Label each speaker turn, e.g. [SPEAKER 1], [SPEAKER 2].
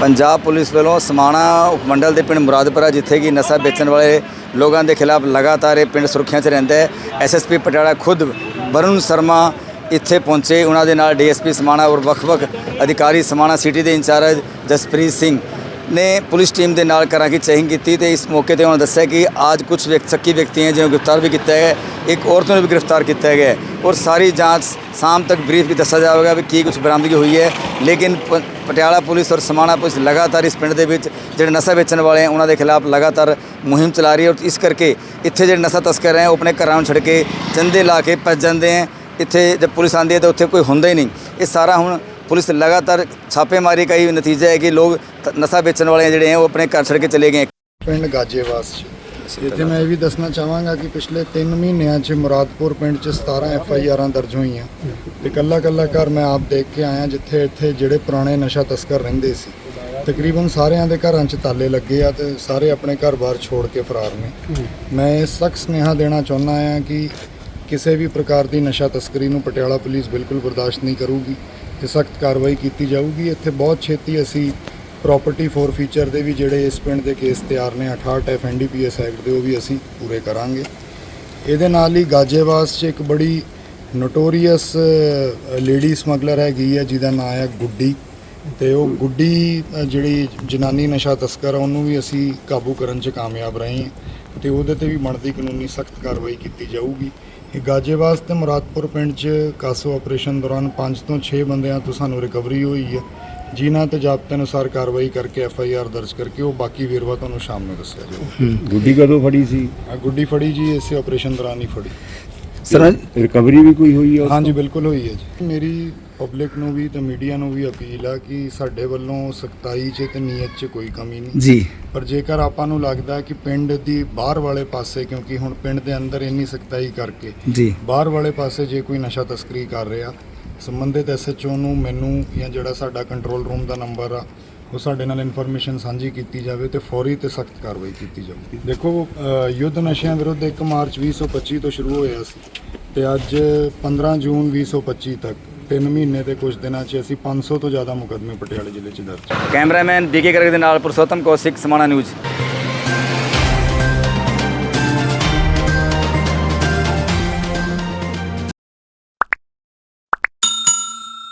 [SPEAKER 1] Punjab police ਵੱਲੋਂ ਸਮਾਣਾ ਮੰਡਲ ਦੇ ਪਿੰਡ ਮੁਰਾਦਪੁਰਾ, ਜਿੱਥੇ ਕਿ ਨਸ਼ਾ ਵੇਚਣ ਵਾਲੇ ਲੋਕਾਂ ਦੇ ਖਿਲਾਫ ਲਗਾਤਾਰ ਇਹ ਪਿੰਡ ਸੁਰੱਖਿਆ 'ਚ ਰਹਿੰਦਾ ਹੈ। ਐਸਐਸਪੀ ਪਟਿਆਲਾ ਖੁਦ ਵਰੁਣ ਸ਼ਰਮਾ ਇੱਥੇ ਪਹੁੰਚੇ। ਉਹਨਾਂ ਦੇ ਨਾਲ ਡੀਐਸਪੀ ਸਮਾਣਾ ਔਰ ਵੱਖ-ਵੱਖ ਅਧਿਕਾਰੀ ਸਮਾਣਾ ਸਿਟੀ ਦੇ ਇੰਚਾਰਜ ਜਸਪ੍ਰੀਤ ਸਿੰਘ ਨੇ ਪੁਲਿਸ ਟੀਮ ਦੇ ਨਾਲ ਕਰਾਂ ਕੀ ਚੈਕਿੰਗ ਕੀਤੀ ਤੇ ਇਸ ਮੌਕੇ ਤੇ ਉਹਨਾਂ ਦੱਸਿਆ ਕਿ ਅੱਜ ਕੁਝ ਵਿਅਕ, ਸ਼ੱਕੀ ਵਿਅਕਤੀ ਹੈ ਜਿਹਨੂੰ ਗ੍ਰਿਫਤਾਰ ਵੀ ਕੀਤਾ ਹੈ ਇੱਕ ਔਰਤ ਨੂੰ ਵੀ ਗ੍ਰਿਫਤਾਰ ਕੀਤਾ ਗਿਆ ਔਰ ਸਾਰੀ ਜਾਂਚ ਸ਼ਾਮ ਤੱਕ ਬਰੀਫ ਵੀ ਦੱਸਿਆ ਜਾਵੇਗਾ ਵੀ ਕੀ ਕੁਝ ਬਰਾਮਦਗੀ ਹੋਈ ਹੈ, ਲੇਕਿਨ ਪ- ਪਟਿਆਲਾ ਪੁਲਿਸ ਔਰ ਸਮਾਣਾ ਪੁਲਿਸ ਲਗਾਤਾਰ ਇਸ ਪਿੰਡ ਦੇ ਵਿੱਚ ਜਿਹੜੇ ਨਸ਼ਾ ਵੇਚਣ ਵਾਲੇ ਹੈ ਉਹਨਾਂ ਦੇ ਖਿਲਾਫ ਲਗਾਤਾਰ ਮੁਹਿੰਮ ਚਲਾ ਰਹੀ ਹੈ ਔਰ ਇਸ ਕਰਕੇ ਇੱਥੇ ਜਿਹੜੇ ਨਸ਼ਾ ਤਸਕਰ ਹੈ, ਉਹ ਆਪਣੇ ਘਰਾਂ ਨੂੰ ਛੱਡ ਕੇ ਚੰਦੇ ਲਾ ਕੇ ਭੱਜ ਜਾਂਦੇ ਹੈ, ਇੱਥੇ ਜਦ ਪੁਲਿਸ ਆਉਂਦੀ ਹੈ ਤਾਂ ਉੱਥੇ ਕੋਈ ਹੁੰਦਾ ਹੀ ਨਹੀਂ, ਇਹ ਸਾਰਾ ਹੁਣ ਪੁਲਿਸ ਲਗਾਤਾਰ ਛਾਪੇਮਾਰੀ ਦਾ ਹੀ ਨਤੀਜਾ ਹੈ ਕਿ ਲੋਕ ਤ- ਨਸ਼ਾ ਵੇਚਣ ਵਾਲੇ ਜਿਹੜੇ ਹੈ ਉਹ ਆਪਣੇ ਘਰ ਛੱਡ ਕੇ ਚਲੇ ਗਏ।
[SPEAKER 2] ਪਿੰਡ ਗਾਜੇਵਾਸ ਚ। ਇੱਥੇ ਮੈਂ ਇਹ ਵੀ ਦੱਸਣਾ ਚਾਹਾਂਗਾ ਕਿ ਪਿਛਲੇ 3 ਮਹੀਨਿਆਂ ਚ ਮੁਰਾਦਪੁਰ ਪਿੰਡ ਚ 17 ਐਫ ਆਈ ਆਰਾਂ ਦਰਜ ਹੋਈਆਂ। ਤੇ ਕੱਲਾ ਕੱਲਾ ਘਰ ਮੈਂ ਆਪ ਦੇਖ ਕੇ ਆਇਆ, ਜਿੱਥੇ ਇੱਥੇ ਜਿਹੜੇ ਪੁਰਾਣੇ ਨਸ਼ਾ ਤਸਕਰ ਰਹਿੰਦੇ ਸੀ। ਤਕਰੀਬਨ ਸਾਰਿਆਂ ਦੇ ਘਰਾਂ 'ਚ ਤਾਲੇ ਲੱਗੇ ਆ ਤੇ ਸਾਰੇ ਆਪਣੇ ਘਰ-ਬਾਰ ਛੋੜ ਕੇ ਫਰਾਰ ਨੇ। ਮੈਂ ਇਹ ਸਖਤ ਸੁਨੇਹਾ ਦੇਣਾ ਚਾਹੁੰਦਾ ਆ ਕਿ ਕਿਸੇ ਵੀ ਪ੍ਰਕਾਰ ਦੀ ਨਸ਼ਾ ਤਸਕਰੀ ਨੂੰ ਪਟਿਆਲਾ ਪੁਲਿਸ ਬਿਲਕੁਲ ਬਰਦਾਸ਼ਤ ਨਹੀਂ ਕਰੂਗੀ। ਤੇ ਸਖਤ ਕਾਰਵਾਈ ਕੀਤੀ ਜਾਊਗੀ। ਇੱਥੇ ਬਹੁਤ ਛੇਤੀ ਅਸੀਂ ਪ੍ਰਾਪਰਟੀ ਫੋਰ ਫੀਚਰ ਦੇ ਵੀ ਜਿਹੜੇ ਇਸ ਪਿੰਡ ਦੇ ਕੇਸ ਤਿਆਰ ਨੇ 68 ਐਫ ਐਨਡੀਪੀਐਸ ਐਕਟ ਦੇ, ਉਹ ਵੀ ਅਸੀਂ ਪੂਰੇ ਕਰਾਂਗੇ। ਇਹਦੇ ਨਾਲ ਹੀ ਗਾਜੇਵਾਸ 'ਚ ਇੱਕ ਬੜੀ ਨੋਟੋਰੀਅਸ ਲੇਡੀ ਸਮਗਲਰ ਹੈਗੀ ਹੈ ਜਿਹਦਾ ਨਾਮ ਹੈ ਗੁੱਡੀ। ਤੇ ਉਹ ਗੁੱਡੀ ਅ, ਜਿਹੜੀ ਜਨਾਨੀ ਨਸ਼ਾ ਤਸਕਰ ਆ ਉਹਨੂੰ ਵੀ ਅਸੀਂ ਕਾਬੂ ਕਰਨ 'ਚ ਕਾਮਯਾਬ ਰਹੇ ਹਾਂ ਤੇ ਉਹਦੇ ਤੇ ਵੀ ਬਣਦੀ ਕਾਨੂੰਨੀ ਸਖਤ ਕਾਰਵਾਈ ਕੀਤੀ ਜਾਊਗੀ। ਇਹ ਗਾਜੇਵਾਸ ਤੇ ਮੁਰਾਦਪੁਰ ਪਿੰਡ 'ਚ ਕਾਸੋ ਆਪਰੇਸ਼ਨ ਦੌਰਾਨ 5 ਤੋਂ 6 ਬੰਦਿਆਂ ਤੋਂ ਸਾਨੂੰ ਰਿਕਵਰੀ ਹੋਈ ਹੈ। ਜਿਨ੍ਹਾਂ ਤੇ ਜ਼ਾਬਤੇ ਅਨੁਸਾਰ ਕਾਰਵਾਈ ਕਰਕੇ ਐਫ ਆਈ ਆਰ ਦਰਜ ਕਰਕੇ ਉਹ ਬਾਕੀ ਵੇਰਵਾ ਤੁਹਾਨੂੰ ਸ਼ਾਮ ਨੂੰ ਦੱਸਿਆ ਜਾਊਗਾ।
[SPEAKER 3] ਗੁੱਡੀ ਕਦੋਂ ਫੜੀ ਸੀ?
[SPEAKER 2] ਆ ਗੁੱਡੀ ਫੜੀ ਜੀ ਇਸੇ ਆਪਰੇਸ਼ਨ ਦੌਰਾਨ ਹੀ ਫੜੀ।
[SPEAKER 1] ਸਰ
[SPEAKER 3] ਰਿਕਵਰੀ ਵੀ ਕੋਈ ਹੋਈ ਹੈ ਉਸ
[SPEAKER 2] ਹਾਂਜੀ ਬਿਲਕੁਲ ਹੋਈ ਹੈ ਜੀ। ਮੇਰੀ ਪਬਲਿਕ ਨੂੰ ਵੀ ਤੇ ਮੀਡੀਆ ਨੂੰ ਵੀ ਅਪੀਲ ਆ ਕਿ ਸਾਡੇ ਵੱਲੋਂ ਸਖਤਾਈ 'ਚ ਤੇ ਨੀਅਤ 'ਚ ਕੋਈ ਕਮੀ ਨਹੀਂ।
[SPEAKER 1] ਜੀ।
[SPEAKER 2] ਪਰ ਜੇਕਰ ਆਪਾਂ ਨੂੰ ਲੱਗਦਾ ਕਿ ਪਿੰਡ ਦੀ ਬਾਹਰ ਵਾਲੇ ਪਾਸੇ ਕਿਉਂਕਿ ਹੁਣ ਪਿੰਡ ਦੇ ਅੰਦਰ ਇੰਨੀ ਸਖਤਾਈ ਕਰਕੇ
[SPEAKER 1] ਜੀ।
[SPEAKER 2] ਬਾਹਰ ਵਾਲੇ ਪਾਸੇ ਜੇ ਕੋਈ ਨਸ਼ਾ ਤਸਕਰੀ ਕਰ ਰਿਹਾ ਸੰਬੰਧਿਤ ਐਸਐਚਓ ਨੂੰ ਮੈਨੂੰ ਜਾਂ ਜਿਹੜਾ ਸਾਡਾ ਕੰਟਰੋਲ ਰੂਮ ਦਾ ਨੰਬਰ ਆ ਉਹ ਸਾਡੇ ਨਾਲ ਇਨਫੋਰਮੇਸ਼ਨ ਸਾਂਝੀ ਕੀਤੀ ਜਾਵੇ ਤੇ ਫੌਰੀ ਤੇ ਸਖਤ ਕਾਰਵਾਈ ਕੀਤੀ ਜਾਵੇ ਦੇਖੋ ਯੁੱਧ ਨਸ਼ਿਆਂ ਵਿਰੁੱਧ 1 ਮਾਰਚ 2025 ਤੋਂ ਸ਼ੁਰੂ ਹੋਇਆ ਸੀ ਤੇ ਅੱਜ 15 ਜੂਨ 2025 ਤੱਕ 3 ਮਹੀਨੇ ਤੇ ਕੁਝ ਦਿਨਾਂ 'ਚ ਅਸੀਂ 500 ਤੋਂ ਜ਼ਿਆਦਾ ਮੁਕੱਦਮੇ ਪਟਿਆਲੇ ਜ਼ਿਲ੍ਹੇ 'ਚ ਦਰਜ।
[SPEAKER 1] ਕੈਮਰਾਮੈਨ ਬੀਕੇ ਕਰਕ ਦੇ ਨਾਲ ਪੁਰਸ਼ੋਤਮ ਕੌਸ਼ਿਕ, ਸਮਾਣਾ ਨਿਊਜ਼।